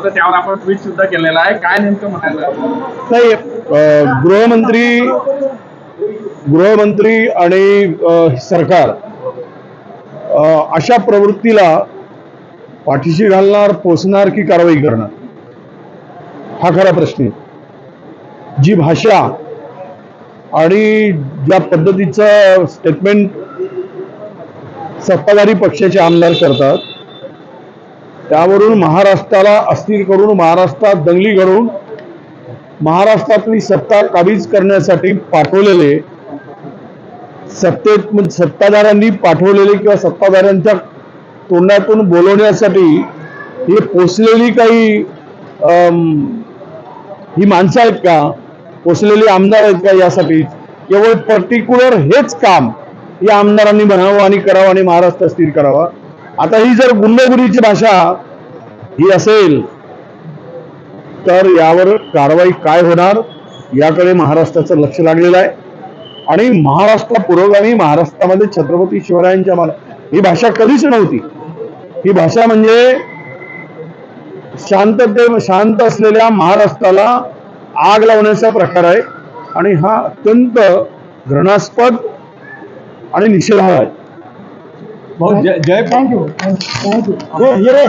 होतं त्यावर आपण ट्विट सुद्धा केलेला आहे. काय नेमकं म्हणायचं? नाही अ, गृहमंत्री गृहमंत्री आणि अ, सरकार अ, अशा प्रवृत्तीला पाठीशी घालणार पोचणार की कारवाई करणार? हा खरा प्रश्न आहे. जी भाषा आणि ज्या पद्धतीचं स्टेटमेंट सत्ताधारी पक्षाचे आमदार करतात त्यावरून महाराष्ट्राला अस्थिर करून महाराष्ट्रात दंगली घडवून महाराष्ट्रातली सत्ता काबीज करण्यासाठी पाठवलेले सत्तेत म्हणजे सत्ताधाऱ्यांनी पाठवलेले किंवा सत्ताधाऱ्यांच्या तोंडातून बोलवण्यासाठी हे पोचलेली काही ही माणसं आहेत का? पोचलेली आमदार आहेत का यासाठी? केवळ पर्टिक्युलर हेच काम या आमदारांनी म्हणावं आणि करावं आणि महाराष्ट्र स्थिर करावा. आता ही जर गुंडगिरीची भाषा ही असेल तर यावर कारवाई काय होणार याकडे महाराष्ट्राचं लक्ष लागलेलं आहे. आणि महाराष्ट्र पुरोगामी महाराष्ट्रामध्ये छत्रपती शिवरायांच्या मला ही भाषा कधीच नव्हती. ही भाषा म्हणजे शांतते शांत असलेल्या महाराष्ट्राला आग लावण्याचा प्रकार आहे. आणि हा अत्यंत घृणास्पद आणि निषेधार्ह आहे. बहुत जय जय थैंक यू थैंक यू ये रे